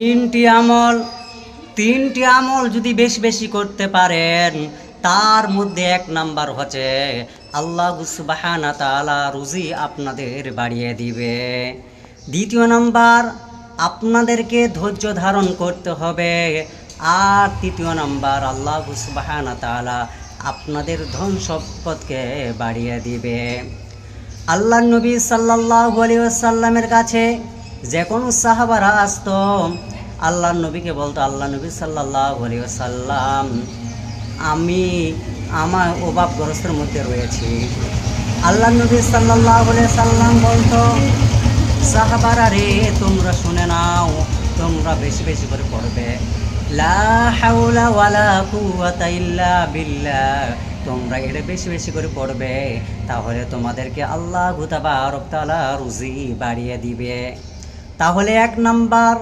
তিনটি আমল তিনটি আমল যদি বেশি বেশি করতে পারেন, তার মধ্যে এক নাম্বার হচ্ছে, আল্লাহ সুবাহানা তালা রুজি আপনাদের বাড়িয়ে দিবে। দ্বিতীয় নাম্বার, আপনাদেরকে ধৈর্য ধারণ করতে হবে। আর তৃতীয় নাম্বার, আল্লাহ সুবাহানা তালা আপনাদের ধন সম্পদকে বাড়িয়ে দিবে। আল্লাহ নবী সাল্লাহ সাল্লামের কাছে যে কোনো সাহাবারা আসতো আল্লাহ নবীকে বলতো আল্লাহ নবী সাল্লাহ সাল্লাম আমি, আমার অভাবগ্রস্তের মধ্যে রয়েছি। আল্লাহ নবী সাল্লাহ সাল্লাম বলতো, সাহাবারা রে, তোমরা শুনে নাও, তোমরা বেশি বেশি করে পড়বে। লা হাওলা তোমরা এটা বেশি বেশি করে পড়বে, তাহলে তোমাদেরকে আল্লাহ গুতাবার তালা রুজি বাড়িয়ে দিবে। তাহলে এক নাম্বার,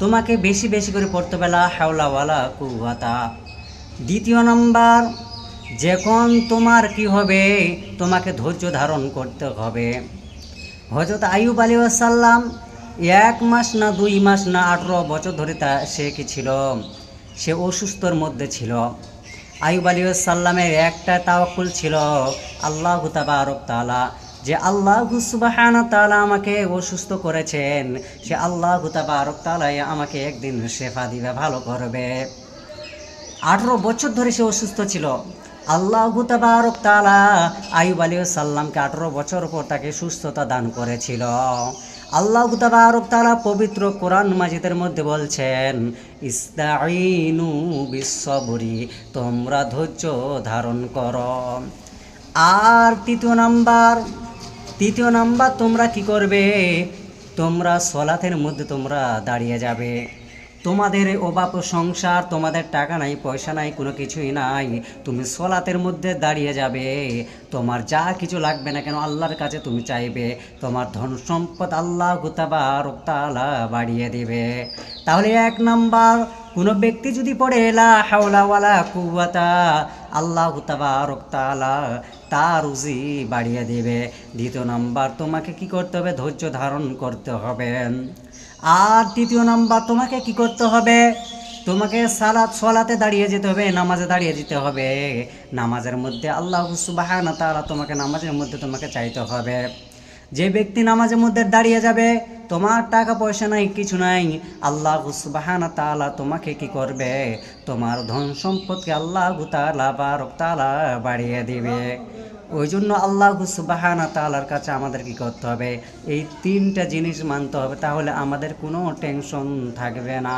তোমাকে বেশি বেশি করে পড়তে হবে, লা হাওলা ওয়ালা কুওয়াতা। দ্বিতীয় নাম্বার, যখন তোমার কি হবে, তোমাকে ধৈর্য ধারণ করতে হবে। হজরত আইয়ুব আলী সাল্লাম এক মাস না দুই মাস না আঠেরো বছর ধরে তা, সে কি ছিল? সে অসুস্থর মধ্যে ছিল। আইয়ুব আলী সাল্লামের একটা তাওয়াক্কুল ছিল, আল্লাহ তাবারক তালা যে আল্লাহ সুবাহান তালা আমাকে অসুস্থ করেছেন, সে আল্লাহ তাবারক তালাই আমাকে একদিন শেফা দিবে, ভালো করবে। আঠেরো বছর ধরে সে অসুস্থ ছিল। আল্লাহ তাবারক তালা আইব আলী সাল্লামকে আঠেরো বছর পর তাকে সুস্থতা দান করেছিল। আল্লাহ তাবারক তালা পবিত্র কোরআন মাজিদের মধ্যে বলছেন ইস্তাইনু বিশ্ববরি তোমরা ধৈর্য ধারণ করো। আর তৃতীয় নাম্বার তৃতীয় নাম্বার তোমরা কি করবে? তোমরা সলাতের মধ্যে তোমরা দাঁড়িয়ে যাবে। তোমাদের অভাব সংসার, তোমাদের টাকা নাই, পয়সা নাই, কোনো কিছুই নাই। তুমি সলাতের মধ্যে দাঁড়িয়ে যাবে। তোমার যা কিছু লাগবে না কেন আল্লাহর কাছে তুমি চাইবে। তোমার ধন সম্পদ আল্লাহ গুতাবা রক্তালা বাড়িয়ে দিবে। তাহলে এক নাম্বার, কোনো ব্যক্তি যদি পড়ে, লা হাওলাওয়ালা কুয়াতা আল্লাহ তালা তার রুজি বাড়িয়ে দেবে। দ্বিতীয় নাম্বার, তোমাকে কি করতে হবে? ধৈর্য ধারণ করতে হবে। আর তৃতীয় নাম্বার, তোমাকে কি করতে হবে? তোমাকে সালাত সলাতে দাঁড়িয়ে যেতে হবে, নামাজে দাঁড়িয়ে যেতে হবে। নামাজের মধ্যে আল্লাহ সুবাহান তারা তোমাকে, নামাজের মধ্যে তোমাকে চাইতে হবে। যে ব্যক্তি নামাজের মধ্যে দাঁড়িয়ে যাবে, তোমার টাকা পয়সা নাই, কিছু নাই। আল্লাহ সুবাহান তালা তোমাকে কি করবে? তোমার ধন সম্পদকে আল্লাহ তালা বারক তালা বাড়িয়ে দিবে। ওই জন্য আল্লাহ সুবাহানা তালার কাছে আমাদের কি করতে হবে? এই তিনটা জিনিস মানতে হবে, তাহলে আমাদের কোনো টেনশন থাকবে না।